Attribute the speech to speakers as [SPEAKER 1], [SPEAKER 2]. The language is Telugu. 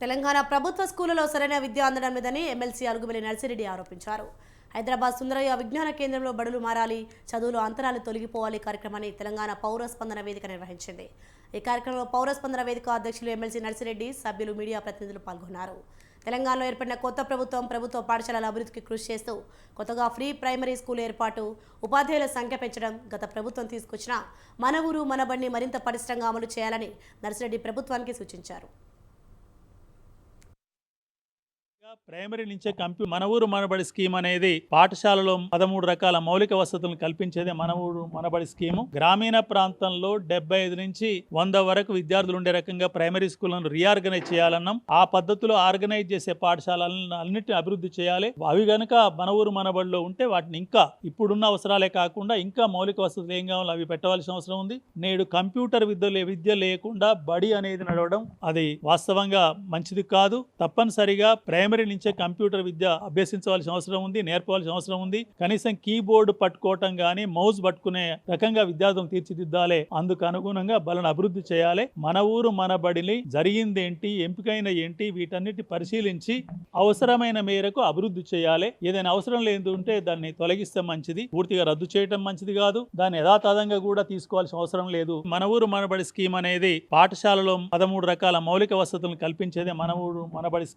[SPEAKER 1] తెలంగాణ ప్రభుత్వ స్కూళ్ళలో సరైన విద్య అందడం లేదని ఎమ్మెల్సీ అలుగుబెల్లి నర్సిరెడ్డి ఆరోపించారు. హైదరాబాద్ సుందరయ్య విజ్ఞాన కేంద్రంలో బడులు మారాలి చదువులు అంతరాలు తొలగిపోవాలి కార్యక్రమాన్ని తెలంగాణ పౌర స్పందన వేదిక నిర్వహించింది. ఈ కార్యక్రమంలో పౌర స్పందన వేదిక అధ్యక్షులు ఎమ్మెల్సీ నర్సిరెడ్డి సభ్యులు మీడియా ప్రతినిధులు పాల్గొన్నారు. తెలంగాణలో ఏర్పడిన కొత్త ప్రభుత్వం ప్రభుత్వ పాఠశాలల అభివృద్ధికి కృషి చేస్తూ కొత్తగా ఫ్రీ ప్రైమరీ స్కూల్ ఏర్పాటు ఉపాధ్యాయుల సంఖ్య పెంచడం గత ప్రభుత్వం తీసుకొచ్చిన మన ఊరు మన బండి మరింత పటిష్టంగా అమలు చేయాలని నర్సిరెడ్డి ప్రభుత్వానికి సూచించారు.
[SPEAKER 2] ప్రైమరీ నుంచే కంపి మన ఊరు మనబడి స్కీమ్ అనేది పాఠశాలలో పదమూడు రకాల మౌలిక వసతులను కల్పించేదే మన ఊరు మనబడి స్కీము. గ్రామీణ ప్రాంతంలో డెబ్బై ఐదు నుంచి వంద వరకు విద్యార్థులు ఉండే రకంగా ప్రైమరీ స్కూళ్ళను రీఆర్గనైజ్ చేయాలన్నాం. ఆ పద్ధతిలో ఆర్గనైజ్ చేసే పాఠశాలలను అన్నిటిని అభివృద్ధి చేయాలి. అవి గనుక మన ఊరు మనబడిలో ఉంటే వాటిని ఇంకా ఇప్పుడున్న అవసరాలే కాకుండా ఇంకా మౌలిక వసతులు ఏం కావాలో అవి పెట్టవలసిన అవసరం ఉంది. నేడు కంప్యూటర్ విద్య విద్య లేకుండా బడి అనేది నడవడం అది వాస్తవంగా మంచిది కాదు. తప్పనిసరిగా ప్రైమరీ నుంచే కంప్యూటర్ విద్య అభ్యసించవలసిన అవసరం ఉంది నేర్పవలసిన అవసరం ఉంది. కనీసం కీబోర్డు పట్టుకోవటం కానీ మౌస్ పట్టుకునే రకంగా విద్యార్థులను తీర్చిదిద్దాలి. అందుకు అనుగుణంగా బలను అభివృద్ధి చేయాలి. మన ఊరు మన బడిని జరిగిందేంటి ఎంపికైన ఏంటి వీటన్నిటి పరిశీలించి అవసరమైన మేరకు అభివృద్ధి చేయాలి. ఏదైనా అవసరం లేదు ఉంటే దాన్ని తొలగిస్తే మంచిది పూర్తిగా రద్దు చేయటం మంచిది కాదు. దాన్ని యథాతథంగా కూడా తీసుకోవాల్సిన అవసరం లేదు. మన ఊరు మనబడి స్కీమ్ అనేది పాఠశాలలో పదమూడు రకాల మౌలిక వసతులను కల్పించేదే మన ఊరు మనబడి స్కీమ్